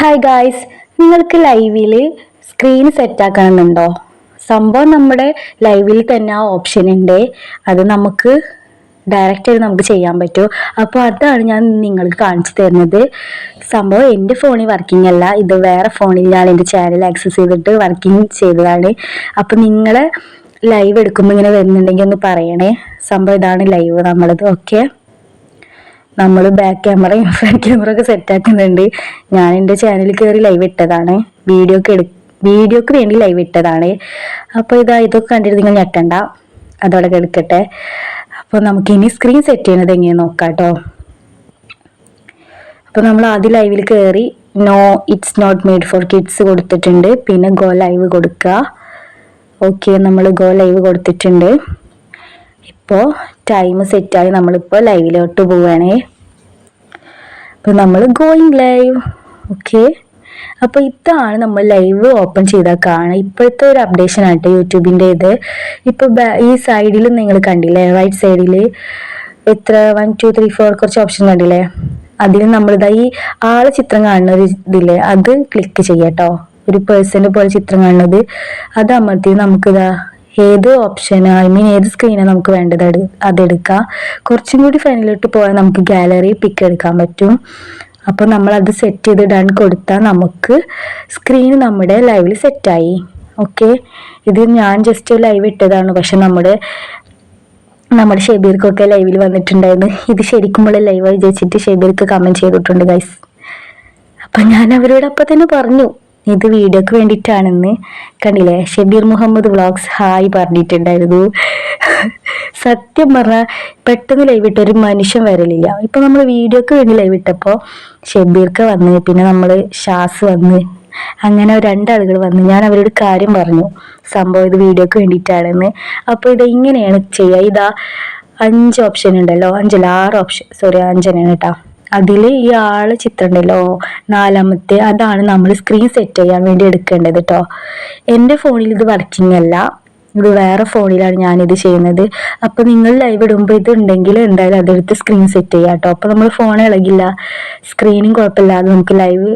Hi guys നിങ്ങൾക്ക് ലൈവിൽ screen set ആക്കണമെന്നുണ്ടോ സംഭവം നമ്മുടെ ലൈവിൽ തന്നെ ആ ഓപ്ഷൻ ഉണ്ട്. അത് നമുക്ക് ഡയറക്റ്റ് ആയിട്ട് നമുക്ക് ചെയ്യാൻ പറ്റും. അപ്പോൾ അതാണ് ഞാൻ നിങ്ങൾക്ക് കാണിച്ചു തരുന്നത്. സംഭവം എന്റെ ഫോണിൽ വർക്കിംഗ് അല്ല. ഇത് വേറെ ഫോണിൽ ഞാൻ എന്റെ ചാനൽ ആക്സസ് ചെയ്തിട്ട് വർക്കിംഗ് ചെയ്തതാണ്. അപ്പോൾ നിങ്ങൾ ലൈവ് എടുക്കുമ്പോൾ ഇങ്ങനെ വരുന്നുണ്ടെങ്കിൽ ഒന്ന് പറയണേ. സംഭവം ഇതാണ് ലൈവ് നമ്മളത് ഓക്കെ നമ്മൾ ബാക്ക് ക്യാമറയും ഫ്രണ്ട് ക്യാമറ ഒക്കെ സെറ്റ് ആക്കുന്നുണ്ട്. ഞാൻ എന്റെ ചാനലിൽ കയറി ലൈവ് ഇട്ടതാണ്. വീഡിയോക്ക് എടു വീഡിയോക്ക് വേണ്ടി ലൈവ് ഇട്ടതാണ്. അപ്പോൾ ഇതാ ഇതൊക്കെ കണ്ടിട്ട് നിങ്ങൾ ഞെട്ടണ്ട. അതോടെ എടുക്കട്ടെ. അപ്പോൾ നമുക്ക് ഇനി സ്ക്രീൻ സെറ്റ് ചെയ്യുന്നത് എങ്ങനെ നോക്കാം കേട്ടോ അപ്പോൾ നമ്മൾ ആദ്യം ലൈവിൽ കയറി no it's not made for kids കൊടുത്തിട്ടുണ്ട്. പിന്നെ ഗോ ലൈവ് കൊടുക്കുക. ഓക്കെ നമ്മൾ ഗോ ലൈവ് കൊടുത്തിട്ടുണ്ട്. ഇപ്പോൾ ടൈം സെറ്റായി നമ്മളിപ്പോൾ ലൈവിലോട്ട് പോവുകയാണേ അപ്പോൾ നമ്മൾ ഗോയിങ് ലൈവ് ഓക്കെ അപ്പോൾ ഇതാണ് നമ്മൾ ലൈവ് ഓപ്പൺ ചെയ്താൽ കാണുക. ഇപ്പോഴത്തെ ഒരു അപ്ഡേഷൻ ആട്ടെ യൂട്യൂബിന്റെ ഇത്. ഇപ്പോൾ ഈ സൈഡിൽ നിങ്ങൾ കണ്ടില്ലേ? റൈറ്റ് സൈഡിൽ എത്ര? വൺ ടു ത്രീ ഫോർ കുറച്ച് ഓപ്ഷൻ കണ്ടില്ലേ? അതിൽ നമ്മളിതാ ഈ ആളെ ചിത്രം കാണുന്ന ഒരു ഇതില്ലേ അത് ക്ലിക്ക് ചെയ്യാട്ടോ ഒരു പേഴ്സന്റെ പോലെ ചിത്രം കാണുന്നത്. അത് അമർത്തി നമുക്കിതാ ഏത് ഓപ്ഷൻ ഐ മീൻ ഏത് സ്ക്രീനാണ് നമുക്ക് വേണ്ടത്? അത് അതെടുക്കാം. കുറച്ചും കൂടി ഫൈനലിലോട്ട് പോയാൽ നമുക്ക് ഗാലറി പിക്ക് എടുക്കാൻ പറ്റും. അപ്പോൾ നമ്മൾ അത് സെറ്റ് ചെയ്ത് ഡൺ കൊടുത്താൽ നമുക്ക് സ്ക്രീൻ നമ്മുടെ ലൈവിൽ സെറ്റായി ഓക്കെ ഇത് ഞാൻ ജസ്റ്റ് ലൈവ് ഇട്ടതാണ്. പക്ഷെ നമ്മുടെ നമ്മുടെ ഷെബീർക്കൊക്കെ ലൈവിൽ വന്നിട്ടുണ്ടായിരുന്നു. ഇത് ശരിക്കും ശരിക്കുമ്പോൾ ലൈവായി വിചാരിച്ചിട്ട് ഷെബീർക്ക് കമന്റ് ചെയ്തിട്ടുണ്ട് ഗൈസ് അപ്പം ഞാൻ അവരോട് അപ്പം തന്നെ പറഞ്ഞു. ഇത് വീഡിയോക്ക് വേണ്ടിയിട്ടാണെന്ന് കണ്ടില്ലേ? ഷബീർ മുഹമ്മദ് വ്ളോഗ്സ് ഹായ് പറഞ്ഞിട്ടുണ്ടായിരുന്നു. സത്യം പറഞ്ഞാൽ പെട്ടെന്ന് ലൈവ് ഇട്ട ഒരു മനുഷ്യൻ വരലില്ല. ഇപ്പൊ നമ്മൾ വീഡിയോക്ക് വേണ്ടി ലൈവ് ഇട്ടപ്പോൾ ഷബീർക്ക് വന്ന് പിന്നെ നമ്മൾ ഷാസ് വന്ന് അങ്ങനെ രണ്ടാളുകൾ വന്ന് ഞാൻ അവരോട് കാര്യം പറഞ്ഞു. സംഭവം ഇത് വീഡിയോക്ക് വേണ്ടിയിട്ടാണെന്ന്. അപ്പോൾ ഇത് ഇങ്ങനെയാണ് ചെയ്യുക ഇതാ അഞ്ച് ഓപ്ഷൻ ഉണ്ടല്ലോ. അഞ്ചല്ല ആറ് ഓപ്ഷൻ സോറി അഞ്ചനാണ് കേട്ടോ. അതിൽ ഈ ആളെ ചിത്രം ഉണ്ടല്ലോ നാലാമത്തെ അതാണ് നമ്മൾ സ്ക്രീൻ സെറ്റ് ചെയ്യാൻ വേണ്ടി എടുക്കേണ്ടത് കേട്ടോ എന്റെ ഫോണിൽ ഇത് വർക്കിംഗ് അല്ല. ഇത് വേറെ ഫോണിലാണ് ഞാനിത് ചെയ്യുന്നത്. അപ്പോൾ നിങ്ങൾ ലൈവ് ഇടുമ്പോൾ ഇത് ഉണ്ടെങ്കിൽ എന്തായാലും അതെടുത്ത് സ്ക്രീൻ സെറ്റ് ചെയ്യാം കേട്ടോ അപ്പോൾ നമ്മൾ ഫോൺ ഇളകില്ല. സ്ക്രീനും കുഴപ്പമില്ലാതെ നമുക്ക് ലൈവ്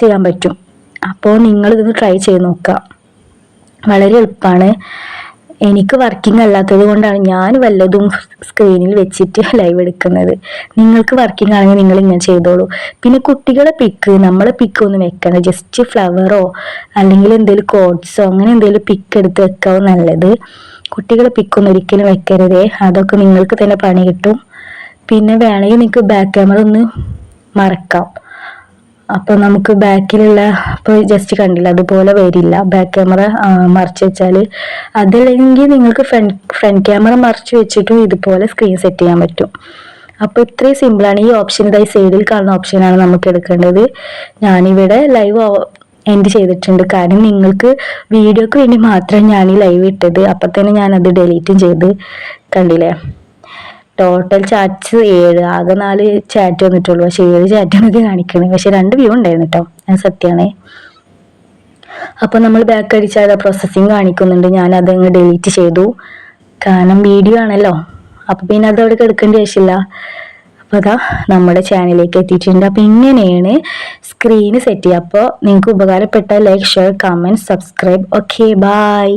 ചെയ്യാൻ പറ്റും. അപ്പോൾ നിങ്ങളിതൊന്ന് ട്രൈ ചെയ്ത് നോക്കുക വളരെ എളുപ്പമാണ് എനിക്ക് വർക്കിംഗ് അല്ലാത്തത് കൊണ്ടാണ് ഞാൻ വല്ലതും സ്ക്രീനിൽ വെച്ചിട്ട് ലൈവ് എടുക്കുന്നത്. നിങ്ങൾക്ക് വർക്കിംഗ് ആണെങ്കിൽ നിങ്ങൾ ഇങ്ങനെ ചെയ്തോളൂ. പിന്നെ കുട്ടികളെ പിക്ക് നമ്മളെ പിക്ക് ഒന്നും വെക്കണം ജസ്റ്റ് ഫ്ലവറോ അല്ലെങ്കിൽ എന്തെങ്കിലും കോഡ്സോ അങ്ങനെ എന്തെങ്കിലും പിക്ക് എടുത്ത് വെക്കാവോ നല്ലത്. കുട്ടികളെ പിക്കൊന്നും ഒരിക്കലും വെക്കരുതേ. അതൊക്കെ നിങ്ങൾക്ക് തന്നെ പണി കിട്ടും. പിന്നെ വേണമെങ്കിൽ നിങ്ങൾക്ക് ബാക്ക് ക്യാമറ ഒന്ന് മറക്കാം. അപ്പോൾ നമുക്ക് ബാക്കിലുള്ള ഇപ്പോൾ ജസ്റ്റ് കണ്ടില്ല അതുപോലെ വരില്ല. ബാക്ക് ക്യാമറ മറച്ചു വെച്ചാൽ അതല്ലെങ്കിൽ നിങ്ങൾക്ക് ഫ്രണ്ട് ഫ്രണ്ട് ക്യാമറ മറച്ചു വെച്ചിട്ടും ഇതുപോലെ സ്ക്രീൻ സെറ്റ് ചെയ്യാൻ പറ്റും. അപ്പോൾ ഇത്രയും സിമ്പിളാണ് ഈ ഓപ്ഷൻ ഇതായി സൈഡിൽ കാണുന്ന ഓപ്ഷനാണ് നമുക്ക് എടുക്കേണ്ടത്. ഞാനിവിടെ ലൈവ് എൻഡ് ചെയ്തിട്ടുണ്ട്. കാരണം നിങ്ങൾക്ക് വീഡിയോക്ക് വേണ്ടി മാത്രം ഞാൻ ഈ ലൈവ് ഇട്ടത്. അപ്പം തന്നെ ഞാനത് ഡിലീറ്റും ചെയ്ത്. കണ്ടില്ലേ? ടോട്ടൽ ചാറ്റ്സ് ഏഴ് ആകെ നാല് ചാറ്റ് വന്നിട്ടുള്ളൂ. പക്ഷെ ഏഴ് ചാറ്റ് ഇത് കാണിക്കണേ. പക്ഷെ രണ്ട് വ്യൂ ഉണ്ടായിരുന്നു കേട്ടോ ഞാൻ സത്യമാണേ അപ്പോൾ നമ്മൾ ബാക്ക് അടിച്ചാൽ പ്രോസസ്സിങ് കാണിക്കുന്നുണ്ട്. ഞാൻ അതങ്ങ് ഡിലീറ്റ് ചെയ്തു. കാരണം വീഡിയോ ആണല്ലോ. അപ്പോൾ പിന്നെ അത് അവിടെ കിടക്കേണ്ട ആവശ്യമില്ല. അപ്പോൾ അതാ നമ്മുടെ ചാനലിലേക്ക് എത്തിയിട്ടുണ്ട്. അപ്പോൾ ഇങ്ങനെയാണ് സ്ക്രീന് സെറ്റ് ചെയ്യുക. അപ്പോൾ നിങ്ങൾക്ക് ഉപകാരപ്പെട്ട like share comment subscribe okay bye